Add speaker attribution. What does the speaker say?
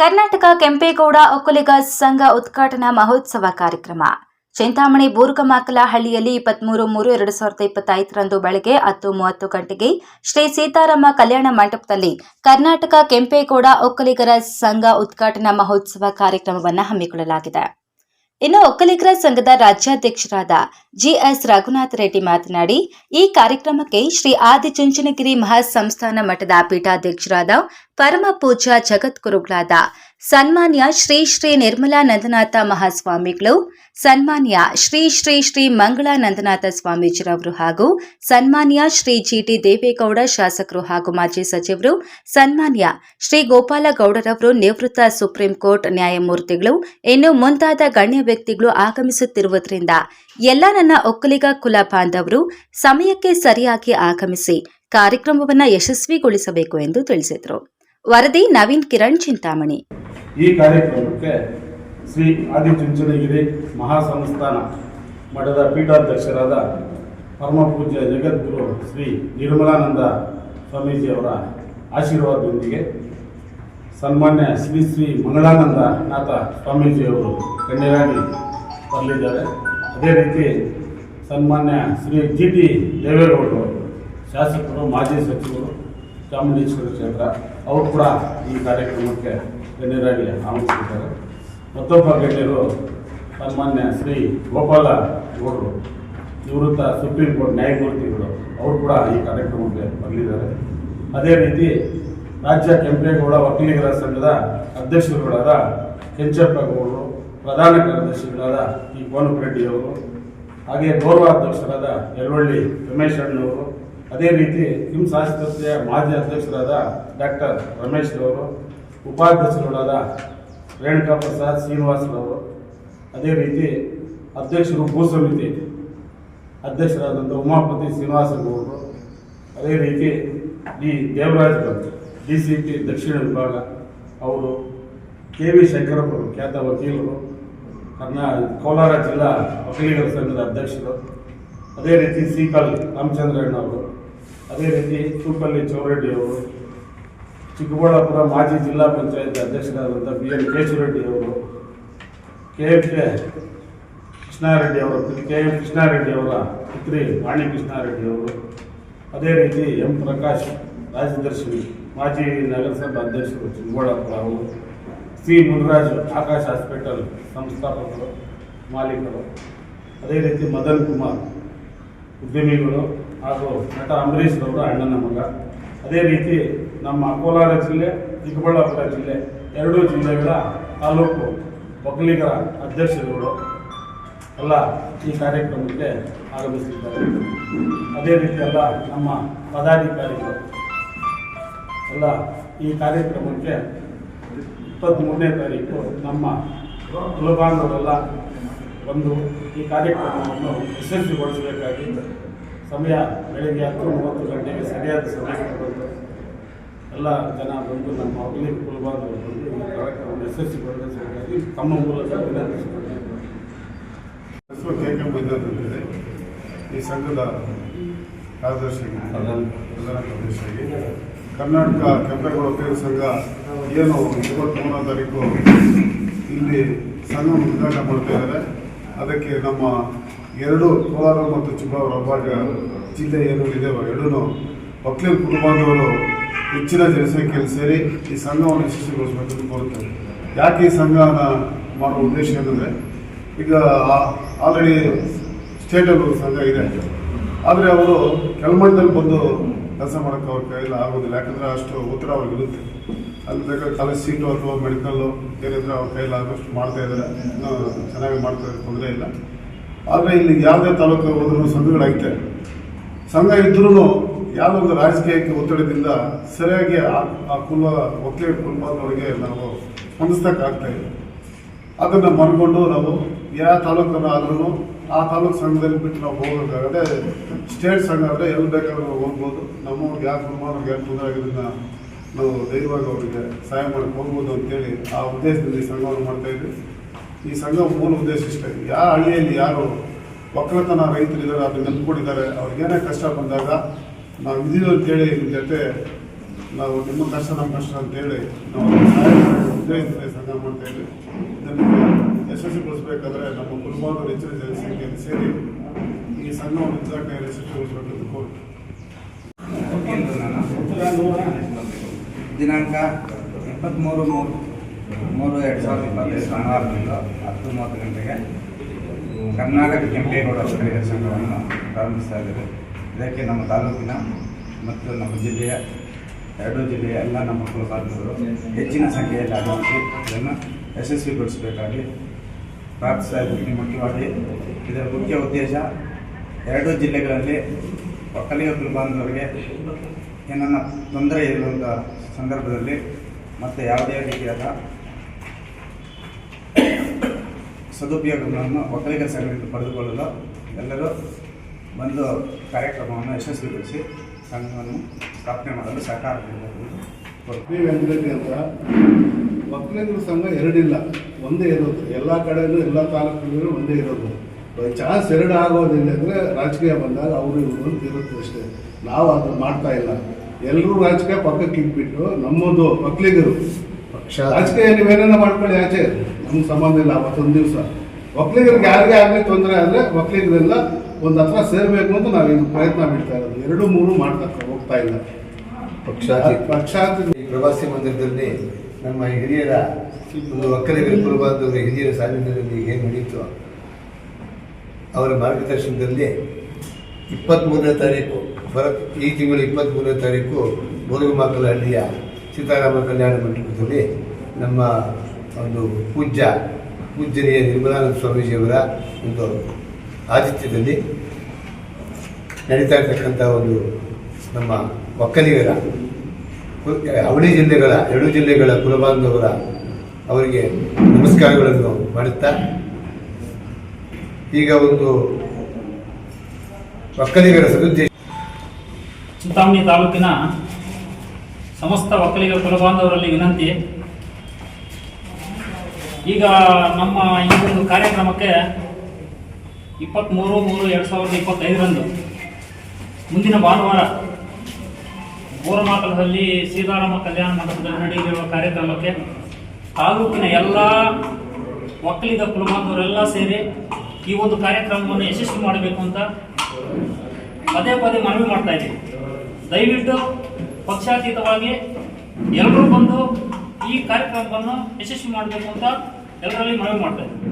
Speaker 1: ಕರ್ನಾಟಕ ಕೆಂಪೇಗೌಡ ಒಕ್ಕಲಿಗ ಸಂಘ ಉದ್ಘಾಟನಾ ಮಹೋತ್ಸವ ಕಾರ್ಯಕ್ರಮ. ಚಿಂತಾಮಣಿ ಬೂರ್ಗಮಾಕಲಹಳ್ಳಿಯಲ್ಲಿ ಇಪ್ಪತ್ಮೂರು ಮೂರು ಎರಡು ಸಾವಿರದ ಇಪ್ಪತ್ತೈದರಂದು ಬೆಳಗ್ಗೆ ಹತ್ತು ಮೂವತ್ತು ಗಂಟೆಗೆ ಶ್ರೀ ಸೀತಾರಾಮ ಕಲ್ಯಾಣ ಮಂಟಪದಲ್ಲಿ ಕರ್ನಾಟಕ ಕೆಂಪೇಗೌಡ ಒಕ್ಕಲಿಗರ ಸಂಘ ಉದ್ಘಾಟನಾ ಮಹೋತ್ಸವ ಕಾರ್ಯಕ್ರಮವನ್ನು ಹಮ್ಮಿಕೊಳ್ಳಲಾಗಿದೆ. ಇನ್ನು ಒಕ್ಕಲಿಗರ ಸಂಘದ ರಾಜ್ಯಾಧ್ಯಕ್ಷರಾದ ಜಿಎಸ್ ರಘುನಾಥ ರೆಡ್ಡಿ ಮಾತನಾಡಿ, ಈ ಕಾರ್ಯಕ್ರಮಕ್ಕೆ ಶ್ರೀ ಆದಿಚುಂಚನಗಿರಿ ಮಹಾಸಂಸ್ಥಾನ ಮಠದ ಪೀಠಾಧ್ಯಕ್ಷರಾದ ಪರಮ ಪೂಜಾ ಜಗದ್ಗುರುಗಳಾದ ಸನ್ಮಾನ್ಯ ಶ್ರೀ ಶ್ರೀ ನಿರ್ಮಲಾನಂದನಾಥ ಮಹಾಸ್ವಾಮಿಗಳು, ಸನ್ಮಾನ್ಯ ಶ್ರೀ ಶ್ರೀ ಶ್ರೀ ಮಂಗಳಾನಂದನಾಥ ಸ್ವಾಮೀಜಿರವರು ಹಾಗೂ ಸನ್ಮಾನ್ಯ ಶ್ರೀ ಜಿಟಿ ದೇವೇಗೌಡ ಶಾಸಕರು ಹಾಗೂ ಮಾಜಿ ಸಚಿವರು, ಸನ್ಮಾನ್ಯ ಶ್ರೀ ಗೋಪಾಲಗೌಡರವರು ನಿವೃತ್ತ ಸುಪ್ರೀಂ ಕೋರ್ಟ್ ನ್ಯಾಯಮೂರ್ತಿಗಳು, ಇನ್ನು ಮುಂತಾದ ಗಣ್ಯ ವ್ಯಕ್ತಿಗಳು ಆಗಮಿಸುತ್ತಿರುವುದರಿಂದ ಎಲ್ಲ ನನ್ನ ಒಕ್ಕಲಿಗ ಕುಲ ಬಾಂಧವರು ಸಮಯಕ್ಕೆ ಸರಿಯಾಗಿ ಆಗಮಿಸಿ ಕಾರ್ಯಕ್ರಮವನ್ನು ಯಶಸ್ವಿಗೊಳಿಸಬೇಕು ಎಂದು ತಿಳಿಸಿದರು. ವರದಿ ನವೀನ್ ಕಿರಣ್ ಚಿಂತಾಮಣಿ.
Speaker 2: ಈ ಕಾರ್ಯಕ್ರಮಕ್ಕೆ ಶ್ರೀ ಆದಿಚುಂಚನಗಿರಿ ಮಹಾಸಂಸ್ಥಾನ ಮಠದ ಪೀಠಾಧ್ಯಕ್ಷರಾದ ಪರಮಪೂಜ್ಯ ಜಗದ್ಗುರು ಶ್ರೀ ನಿರ್ಮಲಾನಂದ ಸ್ವಾಮೀಜಿಯವರ ಆಶೀರ್ವಾದದೊಂದಿಗೆ ಸನ್ಮಾನ್ಯ ಶ್ರೀ ಶ್ರೀ ಮಂಗಳಾನಂದ ನಾಥ ಸ್ವಾಮೀಜಿಯವರು ಗಣ್ಯರಾಗಿ ಬರಲಿದ್ದಾರೆ. ಅದೇ ರೀತಿ ಸನ್ಮಾನ್ಯ ಶ್ರೀ ಜಿ ಟಿ ದೇವೇಗೌಡರು, ಶಾಸಕರು, ಮಾಜಿ ಸಚಿವರು, ಚಾಮುಂಡೇಶ್ವರ ಕ್ಷೇತ್ರ, ಅವರು ಕೂಡ ಈ ಕಾರ್ಯಕ್ರಮಕ್ಕೆ ಗಣ್ಯರಾಗಿ ಆಮಂತ್ರಿಸಿದ್ದಾರೆ ಮತ್ತೊಬ್ಬ ಗಣ್ಯರು ಸನ್ಮಾನ್ಯ ಶ್ರೀ ಗೋಪಾಲ ಗೌಡರು, ನಿವೃತ್ತ ಸುಪ್ರೀಂ ಕೋರ್ಟ್ ನ್ಯಾಯಮೂರ್ತಿಗಳು, ಅವರು ಕೂಡ ಈ ಕಾರ್ಯಕ್ರಮಕ್ಕೆ ಬರಲಿದ್ದಾರೆ ಅದೇ ರೀತಿ ರಾಜ್ಯ ಕೆಂಪೇಗೌಡ ವಕೀಲಿಗರ ಸಂಘದ ಅಧ್ಯಕ್ಷರುಗಳಾದ ಗೌಡರು, ಪ್ರಧಾನ ಕಾರ್ಯದರ್ಶಿಗಳಾದ ಈ ರೆಡ್ಡಿಯವರು ಹಾಗೆ ಗೌರವಾಧ್ಯಕ್ಷರಾದ ಯಲವಳ್ಳಿ ರಮೇಶ್ ಅಣ್ಣವರು ಅದೇ ರೀತಿ ಕಿಮ್ಸ್ ಆಸ್ಪತ್ರೆಯ ಮಾಜಿ ಅಧ್ಯಕ್ಷರಾದ ಡಾಕ್ಟರ್ ರಮೇಶ್ ಅವರು ಉಪಾಧ್ಯಕ್ಷರುಗಳಾದ ರೇಣುಕಾ ಪ್ರಸಾದ್ ಶ್ರೀನಿವಾಸರವರು ಅದೇ ರೀತಿ ಅಧ್ಯಕ್ಷರು ಭೂ ಸಮಿತಿ ಅಧ್ಯಕ್ಷರಾದಂಥ ಉಮಾಪತಿ ಶ್ರೀನಿವಾಸ ಅವರು. ಅದೇ ರೀತಿ D Devaraj D C P ದಕ್ಷಿಣ ವಿಭಾಗ ಅವರು, ಕೆ ವಿ ಶಂಕರಪ್ಪರು ಖ್ಯಾತ ವಕೀಲರು, ಕರ್ನಾ, ಕೋಲಾರ ಜಿಲ್ಲಾ ವಕೀಲಿಗರ ಸಂಘದ ಅಧ್ಯಕ್ಷರು. ಅದೇ ರೀತಿ ಸಿಕಲ್ ರಾಮಚಂದ್ರಣ್ಣವರು ಅದೇ ರೀತಿ ಚೂಪಲ್ಲಿ ಚೌರೆಡ್ಡಿ ಅವರು. ಚಿಕ್ಕಬಳ್ಳಾಪುರ ಮಾಜಿ ಜಿಲ್ಲಾ ಪಂಚಾಯತ್ ಅಧ್ಯಕ್ಷರಾದಂಥ ಬಿ ಎಲ್ ಕೇಶವರೆಡ್ಡಿ ಅವರು, ಕೆ ಎಫ್ ಕೆ ಕೃಷ್ಣಾರೆಡ್ಡಿ ಅವರ ಕೆ ಎಂ ಕೃಷ್ಣಾರೆಡ್ಡಿ ಅವರ ಪುತ್ರಿ ವಾಣಿ ಕೃಷ್ಣಾರೆಡ್ಡಿ ಅವರು, ಅದೇ ರೀತಿ ಎಂ ಪ್ರಕಾಶ್ ರಾಜದರ್ಶಿ ಮಾಜಿ ನಗರಸಭಾ ಅಧ್ಯಕ್ಷರು ಚಿಕ್ಕಬಳ್ಳಾಪುರ ಅವರು, ಸಿ ಮುನರಾಜ್ ಆಕಾಶ್ ಹಾಸ್ಪಿಟಲ್ ಸಂಸ್ಥಾಪಕರು, ಮಾಲೀಕರು, ಅದೇ ರೀತಿ ಮದನ್ ಕುಮಾರ್ ಉದ್ಯಮಿಗಳು ಹಾಗೂ ನಟ ಅಂಬರೀಷ್ ಅವರು ಅಣ್ಣನ ಮಗ, ಅದೇ ರೀತಿ ನಮ್ಮ ಕೋಲಾರ ಜಿಲ್ಲೆ, ಚಿಕ್ಕಬಳ್ಳಾಪುರ ಜಿಲ್ಲೆ ಎರಡೂ ಜಿಲ್ಲೆಗಳ ತಾಲೂಕು ಒಕ್ಕಲಿಗರ ಅಧ್ಯಕ್ಷರುಗಳು ಎಲ್ಲ ಈ ಕಾರ್ಯಕ್ರಮಕ್ಕೆ ಆಗಮಿಸಿದ್ದಾರೆ. ಅದೇ ರೀತಿಯೆಲ್ಲ ನಮ್ಮ ಪದಾಧಿಕಾರಿಗಳು ಎಲ್ಲ ಈ ಕಾರ್ಯಕ್ರಮಕ್ಕೆ ಇಪ್ಪತ್ತ್ಮೂರನೇ ತಾರೀಕು ನಮ್ಮ ಕುಲಬಾಂಧವರೆಲ್ಲ ಬಂದು ಈ ಕಾರ್ಯಕ್ರಮವನ್ನು ಯಶಸ್ವಿಗೊಳಿಸಬೇಕಾಗಿ ಸಮಯ ಬೆಳಗ್ಗೆ ಹತ್ತು ಮೂವತ್ತು ಗಂಟೆಗೆ ಸರಿಯಾದ ಸಮಯಕ್ಕೆ ಬಂದು ಎಲ್ಲ ಜನ ಬಂದು ನಮ್ಮ ಒಕ್ಕಲಿಗ ಕುಲಬಾರ್ದು ಬಂದು ಈ ಕಾರ್ಯಕ್ರಮವನ್ನು ಯಶಸ್ವಿಗೊಳಿಸಬೇಕಾಗಿ ತಮ್ಮ ಮೂಲಕ
Speaker 3: ಕೆ ಕೆ ಮಂಜುನಾಥ್ ಈ ಸಂಘದ ಕಾರ್ಯದರ್ಶಿ ಪ್ರಧಾನ ಕಾರ್ಯದರ್ಶಿಯಾಗಿ ಕರ್ನಾಟಕ ಕೆಂಪೇಗೌಡ ಪೇರು ಸಂಘ ಏನು ಇಪ್ಪತ್ತ್ಮೂರನೇ ತಾರೀಕು ಇಲ್ಲಿ ಸಂಘವನ್ನು ಉದ್ಘಾಟನೆ ಮಾಡ್ತಾ ಇದ್ದಾರೆ. ಅದಕ್ಕೆ ನಮ್ಮ ಎರಡು ಕೋಲಾರ ಮತ್ತು ಚಿಕ್ಕಬಳ್ಳಾಪುರ ಭಾಗ ಜಿಲ್ಲೆ ಏನು ಇದೆ ಎರಡೂ ಒಕ್ಕಲಿಗ ಕುಟುಂಬದವರು ಹೆಚ್ಚಿನ ಜನಸಂಖ್ಯೆಯಲ್ಲಿ ಸೇರಿ ಈ ಸಂಘವನ್ನು ಯಶಸ್ವಿಗೊಳಿಸಬೇಕೆಂದು ಕೋರುತ್ತೇವೆ ಯಾಕೆ ಈ ಸಂಘನ ಮಾಡುವ ಉದ್ದೇಶ ಏನಂದರೆ ಈಗ ಆಲ್ರೆಡಿ ಸ್ಟೇಟಲ್ಲಿ ಸಂಘ ಇದೆ. ಆದರೆ ಅವರು ಕೆಳಮಟ್ಟದಲ್ಲಿ ಬಂದು ಕೆಲಸ ಮಾಡೋಕ್ಕೆ ಅವ್ರ ಕೈಯಲ್ಲಿ ಆಗೋದಿಲ್ಲ. ಯಾಕಂದರೆ ಅಷ್ಟು ಉತ್ತರ ಅವ್ರಿಗೆ ಇರುತ್ತೆ. ಅಲ್ಲಿ ಬೇಕಾದ್ರೆ ಕಾಲೇಜ್ ಸೀಟು ಅಥವಾ ಮೆಡಿಕಲ್ಲು ಏನಿದ್ರೆ ಅವ್ರ ಕೈಯಲ್ಲಿ ಆದಷ್ಟು ಮಾಡ್ತಾ ಇದ್ದಾರೆ. ಇನ್ನೂ ಚೆನ್ನಾಗಿ ಮಾಡ್ತಾ ಇದ್ದಾರೆ ತೊಂದರೆ ಇಲ್ಲ. ಆದರೆ ಇಲ್ಲಿ ಯಾವುದೇ ತಾಲೂಕು ಹೋದ್ರೂ ಸಂಘಗಳಾಗಿದೆ ಸಂಘ ಇದ್ರೂ ಯಾವುದೋ ಒಂದು ರಾಜಕೀಯಕ್ಕೆ ಒತ್ತಡದಿಂದ ಸರಿಯಾಗಿ ಆ- ಕುಲ ಒಕ್ಕಲಿಗ ಕುಟುಂಬದವರಿಗೆ ನಾವು ಹೊಂದಿಸ್ತಕ್ಕಾಗ್ತಾ ಇಲ್ಲ. ಅದನ್ನು ಮನ್ಕೊಂಡು ನಾವು ಯಾವ ತಾಲೂಕನ್ನು ಆದ್ರೂ ಆ ತಾಲೂಕು ಸಂಘದಲ್ಲಿ ಬಿಟ್ಟು ನಾವು ಹೋಗೋಕ್ಕಾಗದೆ ಸ್ಟೇಟ್ ಸಂಘ ಅಂದರೆ ಎಲ್ಲಿ ಬೇಕಾದ್ರೂ ನಾವು ಹೋಗ್ಬೋದು. ನಮ್ಮವ್ರಿಗೆ ಯಾವ ಕುಟುಂಬವ್ರಿಗೆ ಯಾವ ತೊಂದರೆ ಆಗಿದ್ದನ್ನ ನಾವು ಧೈರ್ಯವಾಗಿ ಅವರಿಗೆ ಸಹಾಯ ಮಾಡಕ್ಕೆ ಹೋಗ್ಬೋದು ಅಂತೇಳಿ ಆ ಉದ್ದೇಶದಿಂದ ಈ ಸಂಘವನ್ನು ಮಾಡ್ತಾ ಇದ್ವಿ. ಈ ಸಂಘ ಮೂಲ ಉದ್ದೇಶ ಇಷ್ಟೇ. ಯಾವ ಹಳ್ಳಿಯಲ್ಲಿ ಯಾರು ಒಕ್ಕಲತನ ರೈತರಿದ್ದಾರೆ, ಅದನ್ನ ನೆನ್ಕೊಂಡಿದ್ದಾರೆ ಅವ್ರಿಗೇನೇ ಕಷ್ಟ ಬಂದಾಗ ನಾವು ಇದೀವಿ ಅಂತೇಳಿ ನಿಮ್ಮ ಜೊತೆ ನಾವು ನಿಮ್ಮ ಕಷ್ಟ ನಮ್ಮ ಕಷ್ಟ ಅಂತೇಳಿ ನಾವು
Speaker 4: ವಿದ್ಯಾರ್ಥಿ ಸಂಘ ಮಾಡ್ತಾ ಇದ್ವಿ. ಇದನ್ನು ಯಶಸ್ವಿಗೊಳಿಸಬೇಕಾದ್ರೆ ನಮ್ಮ ಕುಲಬಾಂಧವರು ಹೆಚ್ಚಿನ ಜನಸಂಖ್ಯೆಯಲ್ಲಿ ಸೇರಿ ಈ ಸಂಘವನ್ನು ಹೆಚ್ಚಾಗಿ ಯಶಸ್ವಿಗೊಳಿಸಬೇಕಂತ
Speaker 5: ಕೋರ್ಟ್ ದಿನಾಂಕ ಇಪ್ಪತ್ತ್ಮೂರು ಮೂರು ಮೂರು ಎರಡು ಸಾವಿರದ ಇಪ್ಪತ್ತೈದು ಭಾನುವಾರದಂದು ಹತ್ತು ಮೂವತ್ತು ಗಂಟೆಗೆ ಕರ್ನಾಟಕ ಕೆಂಪೇಗೌಡ ಸಂಘವನ್ನು ಪ್ರಾರಂಭಿಸ್ತಾ ಇದ್ದೇವೆ. ಇದಕ್ಕೆ ನಮ್ಮ ತಾಲೂಕಿನ ಮತ್ತು ನಮ್ಮ ಜಿಲ್ಲೆಯ, ಎರಡೂ ಜಿಲ್ಲೆಯ ಎಲ್ಲ ನಮ್ಮ ಕುಲಕಾರ್ಮಿಕರು ಹೆಚ್ಚಿನ ಸಂಖ್ಯೆಯಲ್ಲಿ ಆಗಮಿಸಿ ಇದನ್ನು ಯಶಸ್ವಿಗೊಳಿಸಬೇಕಾಗಿ ಪ್ರಾರ್ಥಿಸ್ತಾ ಮುಖ್ಯವಾಗಿ ಇದರ ಮುಖ್ಯ ಉದ್ದೇಶ ಎರಡೂ ಜಿಲ್ಲೆಗಳಲ್ಲಿ ಒಕ್ಕಲಿಗ ಕುಲಬಾಂಧವರಿಗೆ ಏನನ್ನ ತೊಂದರೆ ಇರುವಂಥ ಸಂದರ್ಭದಲ್ಲಿ ಮತ್ತು ಯಾವುದೇ ರೀತಿಯಾದ ಸದುಪಯೋಗಗಳನ್ನು ಒಕ್ಕಲಿಗ ಸಂಘದಿಂದ ಪಡೆದುಕೊಳ್ಳಲು ಎಲ್ಲರೂ ಬಂದು ಕಾರ್ಯಕ್ರಮವನ್ನು ಯಶಸ್ವಿಗೊಳಿಸಿ ಸಂಘವನ್ನು ಸ್ಥಾಪನೆ ಮಾಡಲು
Speaker 4: ಪಿ ವೆಂಕಟರೆಡ್ಡಿ ಅಂತ. ಒಕ್ಕಲಿಗರ ಸಂಘ ಎರಡಿಲ್ಲ ಒಂದೇ ಇರೋದು. ಎಲ್ಲ ಕಡೆಯಲ್ಲೂ ಎಲ್ಲ ತಾಲೂಕುಗಳು ಒಂದೇ ಇರೋದು. ಚಾನ್ಸ್ ಎರಡು ಆಗೋದಿಲ್ಲ ಅಂದರೆ ರಾಜಕೀಯ ಬಂದಾಗ ಅವರು ಇವರು ಅಂತ ಇರುತ್ತೆ ಅಷ್ಟೇ. ನಾವು ಅದನ್ನು ಮಾಡ್ತಾ ಇಲ್ಲ. ಎಲ್ಲರೂ ರಾಜಕೀಯ ಪಕ್ಕಕ್ಕೆ ಇಟ್ಬಿಟ್ಟು ನಮ್ಮದು ಒಕ್ಕಲಿಗರು. ರಾಜಕೀಯ ನೀವೇನೇನೋ ಮಾಡ್ಕೊಳ್ಳಿ ಆಚೆ. ನಮ್ಗೆ ಸಂಬಂಧ ಇಲ್ಲ ಅವತ್ತೊಂದು ದಿವಸ. ಒಕ್ಕಲಿಗರಿಗೆ ಯಾರಿಗೆ ಆಗಲಿ ತೊಂದರೆ ಆದರೆ ಒಕ್ಕಲಿಗರೆಲ್ಲ ಒಂದು ಹತ್ರ ಸೇರಬೇಕು ಅಂತ ನಾವು ಇದು ಪ್ರಯತ್ನ ಬಿಡ್ತಾ ಇರೋದು. ಎರಡು ಮೂರು ಮಾಡ್ತಾ ಹೋಗ್ತಾ ಇಲ್ಲ.
Speaker 6: ಪಕ್ಷ
Speaker 4: ಪಕ್ಷಾಂತರ
Speaker 6: ಈ ಪ್ರವಾಸಿ ಮಂದಿರದಲ್ಲಿ ನಮ್ಮ ಹಿರಿಯರ ಒಂದು ಒಕ್ಕಲಿಗರ ಕುಲಬಾಂಧವರ ಹಿರಿಯರ ಸಾನ್ನಿಧ್ಯದಲ್ಲಿ ಏನು ನಡೀತು ಅವರ ಮಾರ್ಗದರ್ಶನದಲ್ಲಿ ಇಪ್ಪತ್ತ್ಮೂರನೇ ತಾರೀಕು ಬರ ಈ ತಿಂಗಳು ಇಪ್ಪತ್ತ್ಮೂರನೇ ತಾರೀಕು ಮುರುಗಮಕ್ಕಲಹಳ್ಳಿಯ ಸೀತಾರಾಮ ಕಲ್ಯಾಣ ಮಂಟಪದಲ್ಲಿ ನಮ್ಮ ಒಂದು ಪೂಜ್ಯ ಪೂಜ್ಯನೀಯ ನಿರ್ಮಲಾನಂದ ಸ್ವಾಮೀಜಿಯವರ ಒಂದು ಆತಿಥ್ಯದಲ್ಲಿ ನಡೀತಾ ಇರ್ತಕ್ಕಂಥ ಒಂದು ನಮ್ಮ ಒಕ್ಕಲಿಗರ, ಅವಳಿ ಜಿಲ್ಲೆಗಳ, ಎರಡು ಜಿಲ್ಲೆಗಳ ಕುಲಬಾಂಧವರ ಅವರಿಗೆ ನಮಸ್ಕಾರಗಳನ್ನು ಮಾಡುತ್ತಾ, ಈಗ ಒಂದು ಒಕ್ಕಲಿಗರ ಸದುದ್ದೇಶ
Speaker 7: ಚಿಂತಾಮಣಿ ತಾಲೂಕಿನ ಸಮಸ್ತ ಒಕ್ಕಲಿಗರ ಕುಲಬಾಂಧವರಲ್ಲಿ ವಿನಂತಿ ಈಗ ನಮ್ಮ ಈ ಒಂದು ಕಾರ್ಯಕ್ರಮಕ್ಕೆ ಇಪ್ಪತ್ತ್ಮೂರು ಮೂರು, ಎರಡು ಸಾವಿರದ ಇಪ್ಪತ್ತೈದರಂದು ಮುಂದಿನ ಭಾನುವಾರ ಬೋರಮಾಕಲದಲ್ಲಿ ಸೀತಾರಾಮ ಕಲ್ಯಾಣ ಮಂಟಪದಲ್ಲಿ ನಡೆಯಲಿರುವ ಕಾರ್ಯಕ್ರಮಕ್ಕೆ ತಾಲೂಕಿನ ಎಲ್ಲ ಒಕ್ಕಲಿಗ ಕುಲಬಾಂಧವರೆಲ್ಲ ಸೇರಿ ಈ ಒಂದು ಕಾರ್ಯಕ್ರಮವನ್ನು ಯಶಸ್ವಿ ಮಾಡಬೇಕು ಅಂತ ಪದೇ ಪದೇ ಮನವಿ ಮಾಡ್ತಾ ಇದ್ದೀವಿ ದಯವಿಟ್ಟು ಪಕ್ಷಾತೀತವಾಗಿ ಎಲ್ಲರೂ ಬಂದು ಈ ಕಾರ್ಯಕ್ರಮವನ್ನು ಯಶಸ್ವಿ ಮಾಡಬೇಕು ಅಂತ ಎಲ್ಲರಲ್ಲಿ ಮನವಿ ಮಾಡ್ತಾ ಇದ್ದೀವಿ